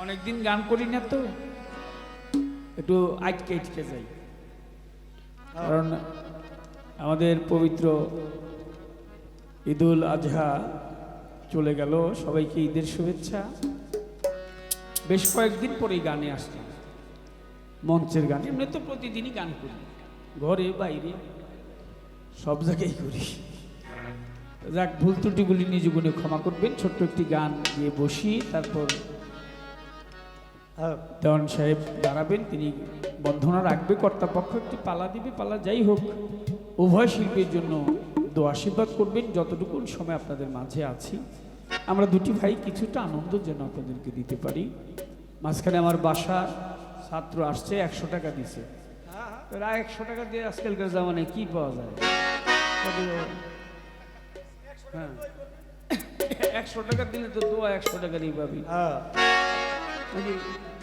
অনেকদিন গান করি না তো। একটু আটকে আটকে যাই। কারণ আমাদের পবিত্র ঈদুল আজহা চলে গেল। সবাইকে ঈদের শুভেচ্ছা। বেশ কয়েকদিন পরেই গানে আসলাম। মঞ্চের গান। এমনি তো প্রতিদিনই গান করি। ঘরে, বাইরে, সব জায়গায় করি। যাক, ভুল ত্রুটিগুলি নিজ গুণে ক্ষমা করবেন। ছোট্ট একটি গান দিয়ে বসি, তারপর দেওয়ান সাহেব দাঁড়াবেন তিনি বন্ধনা রাখবে কর্তাপক্ষ একটি পালা দিবে পালা যাই হোক। উভয় শিল্পীর জন্য দো আশীর্বাদ করবেন যতটুকু সময় আপনাদের মাঝে আছি। আমরা দুটি ভাই কিছুটা আনন্দ যেন আপনাদেরকে দিতে পারি। মাঝখানে আমার বাসা ছাত্র আসছে একশো টাকা দিছে। এরা একশো টাকা দিয়ে আজকালকার জামানায় কি পাওয়া যায়? হ্যাঁ। একশো টাকা দিলে তো দোয়া একশো টাকা নিয়ে পাবি। হ্যাঁ।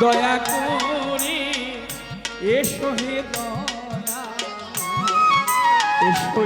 দয়া করে এসো হে দয়া। এসো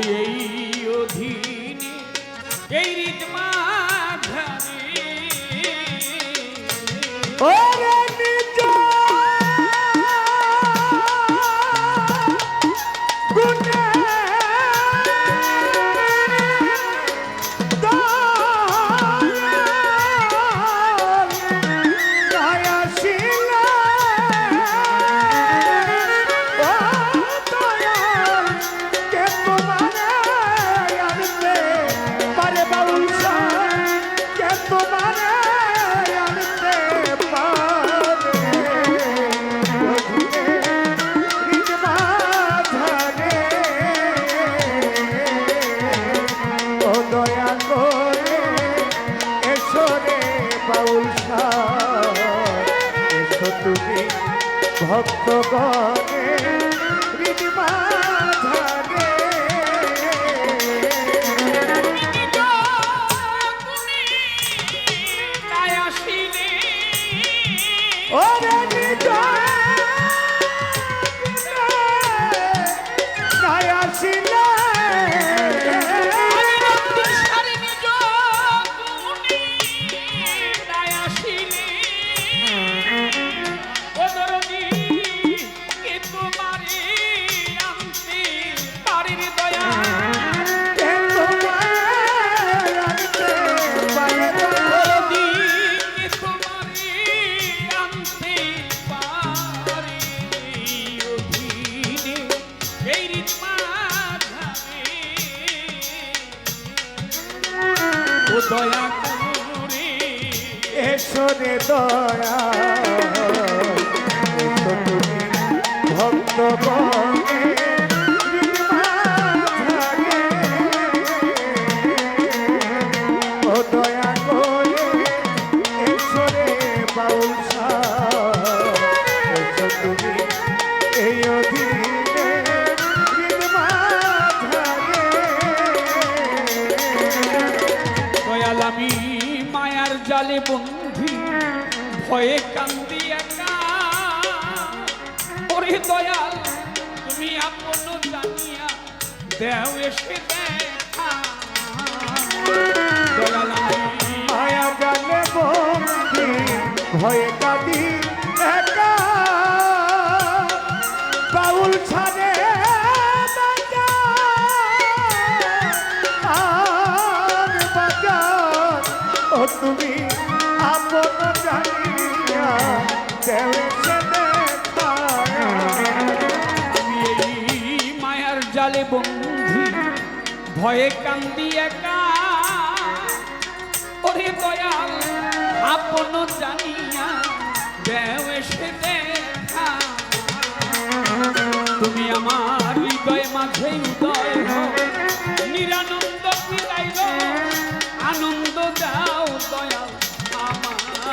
ভক্ত গণে হৃদ মাঝারে নিজ গুণে নাই আসিলে। ওরে নিজ দয়াল আমি মায়ার জালে বন্ধি, ভয়ে কান্দি একা। দয়াল, তুমি আপন জানিয়া দেও এসে দেখা। মায়া জালে বন্ধি, ভয়ে কাঁদি কেউ এসে মায়ার জালে বন্ধু, ভয়ে কান্দি একা। ওরে দয়াল, আপন জানিয়া দেও এসে দেখা। তুমি আমার হৃদয় মাঝে উঠে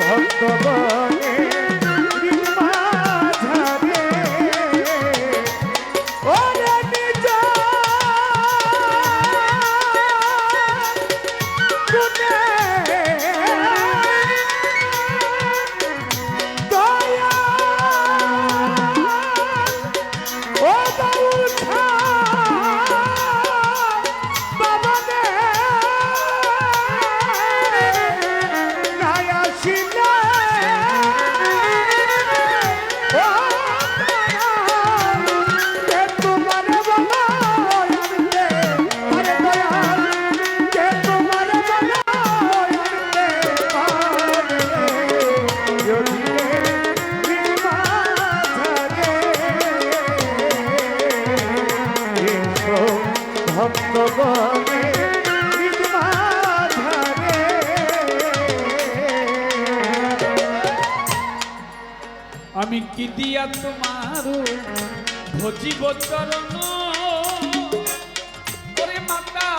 ভক্ত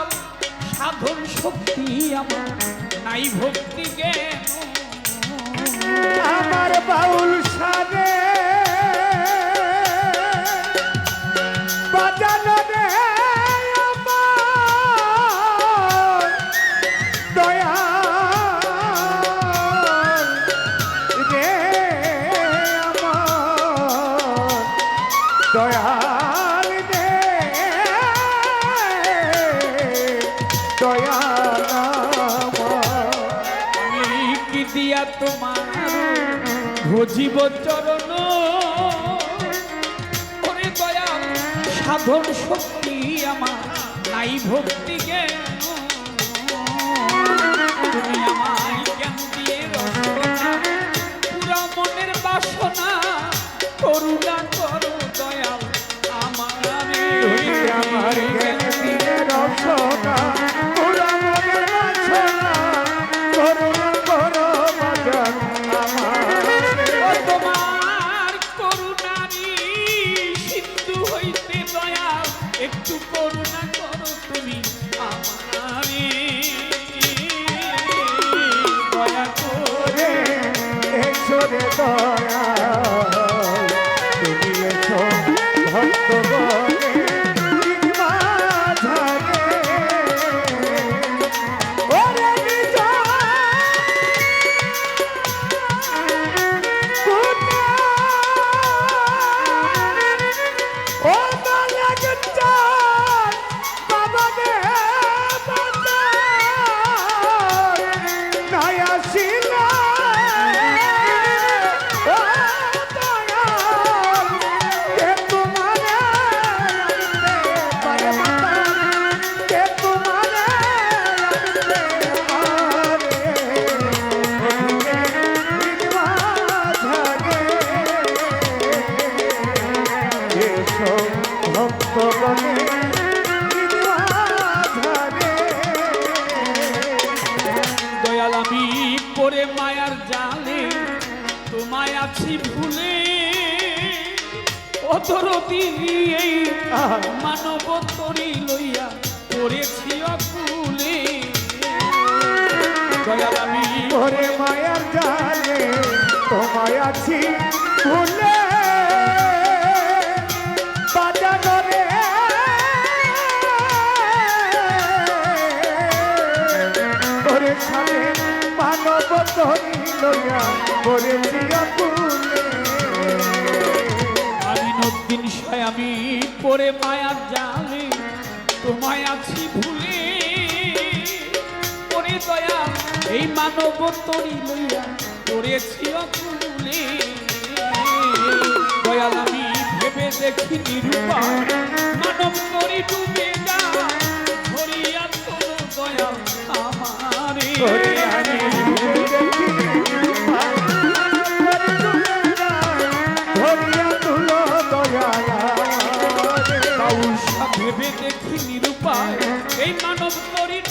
দিলাম সাধন শক্তি আমার নাই ভক্তি কে আমার বাউল সারে বাজানো রে দয়া। তোমার জীব চরণ। করে দয়া সাধন শক্তি আমার নাই ভক্তিকে একটু করুণা করো তুমি আমারে দয়া করে মায়ার জালে, তোমায় আছি ভুলে। অতরতি নিয়ে মানব তরি লইয়া করেছি অকুলে। মায়ার জালে, তোমায় আছি ভুলে। তরি লইয়া আমি পরে মায়ার জালে, তোমায় আছি ভুলে। পরে দয়া, এই মানব তরি লইয়া পড়েছি অকুলে দয়াল, আমি ভেবে দেখি নিরূপায় মানব তরি ডুবে যা ধরিয়া তোর দয়াল আমারে। এই